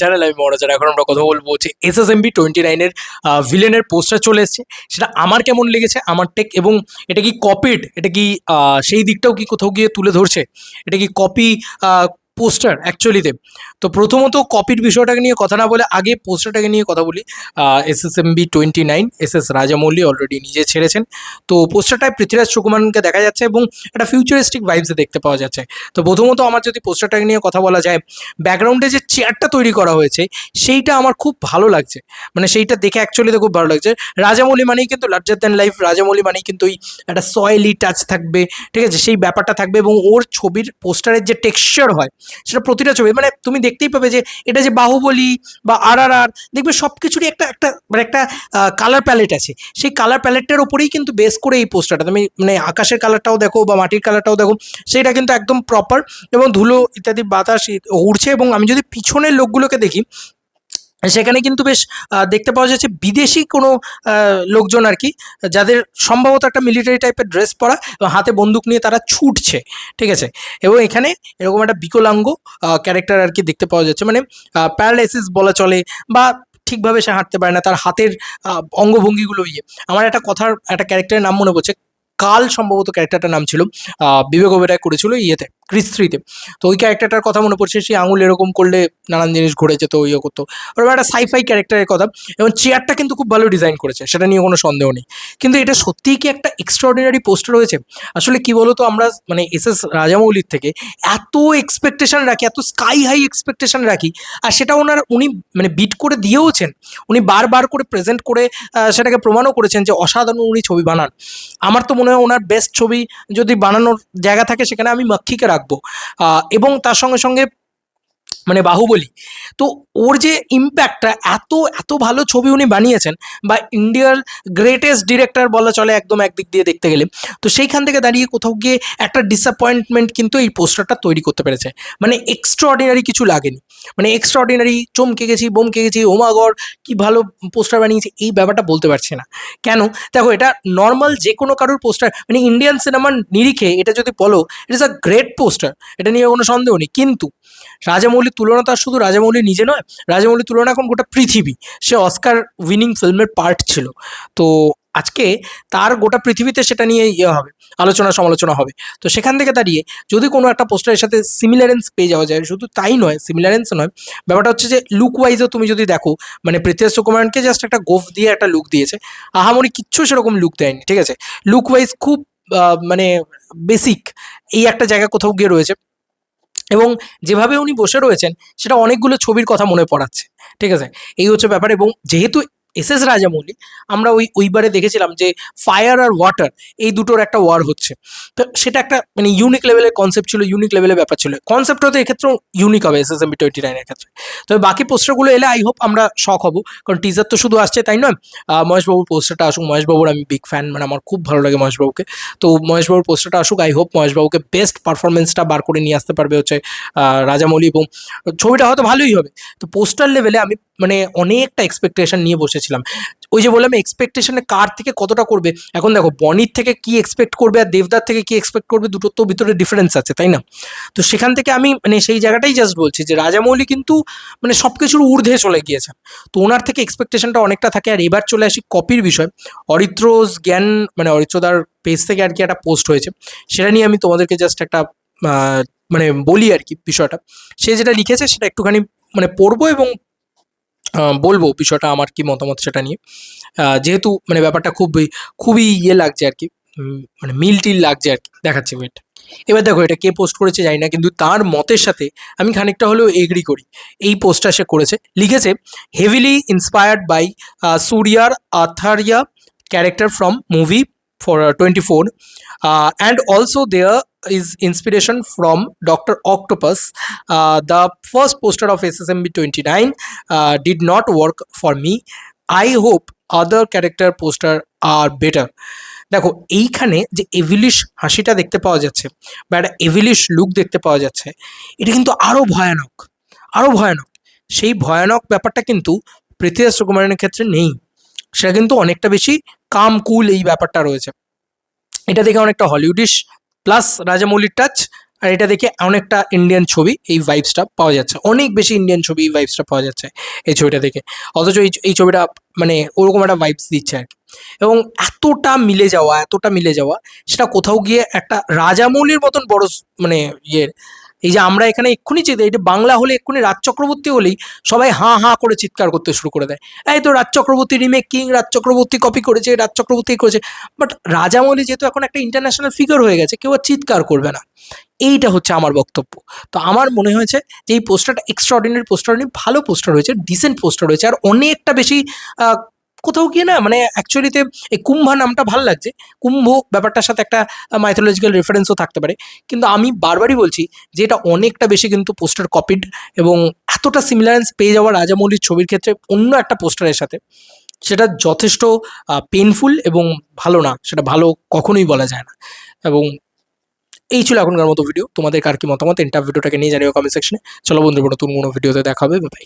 Channel আমি এখন আমরা কথা বলব যে এস এস এমবি টোয়েন্টি নাইনের ভিলেনের পোস্টার চলে সেটা আমার কেমন লেগেছে, আমার এবং এটা কি কপিড এটা কি সেই দিকটাও কি কোথাও গিয়ে তুলে ধরছে? এটা কি কপি পোস্টার অ্যাকচুয়ালিতে তো। প্রথমত কপির বিষয়টাকে নিয়ে কথা না বলে আগে পোস্টারটাকে নিয়ে কথা বলি। S S M B twenty nine S S Rajamouli already নিজে ছেড়েছেন। তো পোস্টারটায় পৃথ্বীরাজ সুকুমারকে দেখা যাচ্ছে এবং একটা ফিউচারিস্টিক ভাইবসে দেখতে পাওয়া যাচ্ছে। তো প্রথমত আমার যদি পোস্টারটাকে নিয়ে কথা বলা যায় ব্যাকগ্রাউন্ডে যে চেয়ারটা তৈরি করা হয়েছে, সেইটা আমার খুব ভালো লাগছে। মানে সেইটা দেখে অ্যাকচুয়ালিতে খুব ভালো লাগছে। রাজামৌলি মানেই কিন্তু লার্জার দ্যান লাইফ রাজামৌলি মানেই কিন্তু ওই একটা সয়েলি টাচ থাকবে, ঠিক আছে? সেই ব্যাপারটা থাকবে এবং ওর ছবির পোস্টারের যে টেক্সচার হয় সেটা প্রতিটা ছবি। মানে তুমি দেখতেই পাবে যে এটা যে বাহুবলী বা আর আর আর দেখবে সব কিছুরই একটা একটা মানে একটা কালার প্যালেট আছে। সেই কালার প্যালেটটার উপরেই কিন্তু বেস করে এই পোস্টারটা তুমি মানে আকাশের কালারটাও দেখো বা মাটির কালারটাও দেখো সেটা কিন্তু একদম প্রপার এবং ধুলো ইত্যাদি বাতাস উড়ছে এবং আমি যদি পিছনের লোকগুলোকে দেখি সেখানে কিন্তু বেশ দেখতে পাওয়া যাচ্ছে বিদেশি কোনো লোকজন আর কি, যাদের সম্ভবত একটা মিলিটারি টাইপের ড্রেস পরা এবং হাতে বন্দুক নিয়ে তারা ছুটছে, ঠিক আছে? এবং এখানে এরকম একটা বিকলাঙ্গ ক্যারেক্টার আর কি দেখতে পাওয়া যাচ্ছে। মানে প্যারালাইসিস বলা চলে বা ঠিকভাবে সে হাঁটতে পারে না, তার হাতের অঙ্গভঙ্গিগুলো ইয়ে। আমার একটা কথার, একটা ক্যারেক্টারের নাম মনে পড়ছে কাল সম্ভবত ক্যারেক্টারটার নাম ছিল বিবেক ওবেরায় করেছিল ইয়েতে ক্রিস থ্রিতে তো ওই ক্যারেক্টারটার কথা মনে পড়ছে, সেই আঙুল এরকম করলে নানান জিনিস ঘুরে যেত ইয়ে করতো। ওরকম একটা সাইফাই ক্যারেক্টারের কথা, এবং চেয়ারটা কিন্তু খুব ভালো ডিজাইন করেছে, সেটা নিয়ে কোনো সন্দেহ নেই। কিন্তু এটা সত্যিই কি একটা এক্সট্রাঅর্ডিনারি পোস্টার হয়েছে আসলে কি বলতো, আমরা মানে এস এস রাজামৌলির থেকে এত এক্সপেকটেশন রাখি, এত স্কাই হাই এক্সপেকটেশন রাখি, আর সেটা ওনার, উনি মানে বিট করে দিয়েওছেন। উনি বারবার করে প্রেজেন্ট করে সেটাকে প্রমাণও করেছেন যে অসাধারণ উনি ছবি বানান। আমার তো মনে হয় ওনার বেস্ট ছবি যদি বানানোর জায়গা থাকে সেখানে আমি মক্ষীকে রাখব। এবং তার সঙ্গে সঙ্গে মানে বাহুবলী। তো ওর যে ইম্প্যাক্টটা এত এত ভালো ছবি উনি বানিয়েছেন, বা ইন্ডিয়ার গ্রেটেস্ট ডিরেক্টর বলা চলে একদম একদিক দিয়ে দেখতে গেলে, তো সেইখান থেকে দাঁড়িয়ে কোথাও গিয়ে একটা ডিসঅ্যাপয়েন্টমেন্ট কিন্তু এই পোস্টারটা তৈরি করতে পেরেছে। মানে এক্সট্রাঅর্ডিনারি কিছু লাগেনি। মানে এক্সট্রাঅর্ডিনারি চমকে গেছি, বমকে গেছি ওমাগর কি ভালো পোস্টার বানিয়েছে, এই ব্যাপারটা বলতে পারছি না। কেন? দেখো, এটা নর্মাল যে কোনো কারোর পোস্টার মানে ইন্ডিয়ান সিনেমার নিরিখে এটা যদি বলো ইট ইস আ গ্রেট পোস্টার এটা নিয়ে কোনো সন্দেহ নেই। কিন্তু রাজামৌলির তুলনা তো আর শুধু রাজামৌলি নিজে নয়, রাজামৌলির তুলনা এখন গোটা পৃথিবী। সে অস্কার উইনিং ফিল্মের পার্ট ছিল। তো আজকে তার গোটা পৃথিবীতে সেটা নিয়ে ইয়ে হবে, আলোচনা সমালোচনা হবে। তো সেখান থেকে দাঁড়িয়ে যদি কোনো একটা পোস্টারের সাথে সিমিলারেন্স পেয়ে যাওয়া যায়, শুধু তাই নয় সিমিলারেন্স নয়, ব্যাপারটা হচ্ছে যে লুক ওয়াইজও তুমি যদি দেখো মানে পৃথ্বীরাজ সুকুমারকে জাস্ট একটা গোফ দিয়ে একটা লুক দিয়েছে, আহামরি কিচ্ছু সেরকম লুক দেয়নি, ঠিক আছে? লুক ওয়াইজ খুব মানে বেসিক এই একটা জায়গা কোথাও গিয়ে রয়েছে। এবং যেভাবে উনি বসে রয়েছেন, সেটা অনেকগুলো ছবির কথা মনে পড়াচ্ছে, ঠিক আছে? এই হচ্ছে ব্যাপার। এবং যেহেতু এস এস রাজামৌলি, আমরা ওই, ওইবারে দেখেছিলাম যে ফায়ার আর ওয়াটার এই দুটোর একটা ওয়ার হচ্ছে। তো সেটা একটা মানে ইউনিক লেভেলের কনসেপ্ট ছিল ইউনিক লেভেলের ব্যাপার ছিল। কনসেপ্ট হয়তো এক্ষেত্রেও ইউনিক হবে S S M B twenty নাইনের ক্ষেত্রে। তবে বাকি পোস্টারগুলো এলে আই হোপ আমরা শখ হব, কারণ টিজার তো শুধু আসছে, তাই নয় মহেশবাবুর পোস্টারটা আসুক, মহেশবাবুর আমি বিগ ফ্যান মানে আমার খুব ভালো লাগে মহেশবাবুকে। তো মহেশবাবুর পোস্টারটা আসুক আই হোপ মহেশবাবুকে বেস্ট পারফরমেন্সটা বার করে নিয়ে আসতে পারবে হচ্ছে রাজামৌলি এবং ছবিটা হয়তো ভালোই হবে। তো পোস্টার লেভেলে আমি মানে অনেকটা এক্সপেকটেশন নিয়ে বসেছিলাম। ওই যে বললাম এক্সপেকটেশনে কার থেকে কতটা করবে? এখন দেখো, বনির থেকে কি এক্সপেক্ট করবে আর দেবদার থেকে কি এক্সপেক্ট করবে দুটোর তো ভিতরে ডিফারেন্স আছে, তাই না? তো সেখান থেকে আমি মানে সেই জায়গাটাই জাস্ট বলছি যে রাজামৌলি কিন্তু মানে সব কিছুর ঊর্ধ্বে চলে গিয়েছেন তো ওনার থেকে এক্সপেকটেশনটা অনেকটা থাকে। আর এবার চলে আসি কপির বিষয়। অরিত্রজ জ্ঞান মানে অরিত্রদার পেজ থেকে আর কি একটা পোস্ট হয়েছে। সেটা নিয়ে আমি তোমাদেরকে জাস্ট একটা মানে বলি আর কি বিষয়টা। সে যেটা লিখেছে সেটা একটুখানি মানে পড়ব এবং বলব বিষয়টা আমার কি মতামত সেটা নিয়ে। যেহেতু মানে ব্যাপারটা খুবই খুবই ইয়ে লাগছে আর কি মানে মিল টিল লাগছে আর কি, দেখাচ্ছি ওয়েট এবার দেখো এটা কে পোস্ট করেছে জানি না, কিন্তু তার মতের সাথে আমি খানিকটা হলেও এগ্রি করি। এই পোস্টটা সে করেছে। লিখেছে হেভিলি ইন্সপায়ার্ড বাই সুরিয়ার আথারিয়া character from movie for twenty four and also there is inspiration from Dr. Octopus. Uh, the first poster of SSMB 29 uh, did not work for me. I hope other character poster are better. দেখো এইখানে যে এভিলিশ হাসিটা দেখতে পাওয়া যাচ্ছে বা একটা এভিলিশ look দেখতে পাওয়া যাচ্ছে এটা কিন্তু আরও ভয়ানক আরও ভয়ানক সেই ভয়ানক ব্যাপারটা কিন্তু পৃথ্বীরাজ সুকুমারনের ক্ষেত্রে নেই সেটা কিন্তু অনেকটা বেশি কাম কুল এই ব্যাপারটা রয়েছে। এটা দেখে অনেকটা হলিউডিশ প্লাস রাজামৌলির টাচ আর এটা দেখে অনেকটা ইন্ডিয়ান ছবি এই ভাইবসটা পাওয়া যাচ্ছে। অনেক বেশি ইন্ডিয়ান ছবি এই ভাইবসটা পাওয়া যাচ্ছে এই ছবিটা দেখে। অথচ এই এই ছবিটা মানে ওরকম একটা ভাইবস দিচ্ছে আর কি। এবং এতটা মিলে যাওয়া, এতটা মিলে যাওয়া, সেটা কোথাও গিয়ে একটা রাজামৌলির মতন বড় মানে ইয়ের এই যে আমরা এখানে এক্ষুনি চিন্তা এটা বাংলা হলে এক্ষুনি রাজ চক্রবর্তী হলেই সবাই হাঁ হাঁ করে চিৎকার করতে শুরু করে দেয়। এই তো Raj Chakraborty remake king Raj Chakraborty copy করেছে, রাজ চক্রবর্তী করেছে। বাট রাজামৌলি যেহেতু এখন একটা ইন্টারন্যাশনাল ফিগার হয়ে গেছে, কেউ আর চিৎকার করবে না। এইটা হচ্ছে আমার বক্তব্য। তো আমার মনে হয়েছে যে এই পোস্টারটা এক্সট্রাঅর্ডিনারি পোস্টার নেই ভালো পোস্টার হয়েছে ডিসেন্ট পোস্টার হয়েছে আর অনেকটা বেশি কোথাও গিয়ে না মানে অ্যাকচুয়ালিতে এই কুম্ভা নামটা ভালো লাগছে। কুম্ভ ব্যাপারটার সাথে একটা মাইথোলজিক্যাল রেফারেন্সও থাকতে পারে। কিন্তু আমি বারবারই বলছি যে এটা অনেকটা বেশি কিন্তু পোস্টার কপিড এবং এতটা সিমিলারেন্স পেয়ে যাওয়া রাজামৌলির ছবির ক্ষেত্রে অন্য একটা পোস্টারের সাথে। সেটা যথেষ্ট পেনফুল এবং ভালো না, সেটা ভালো কখনোই বলা যায় না। এবং এই ছিল এখনকার মতো ভিডিও তোমাদের কার কি মতামত? এন্টার ভিডিওটাকে নিয়ে জানিও কমেন্ট সেকশনে চলো বন্ধু নতুন কোনো ভিডিওতে দেখা হবে। বাই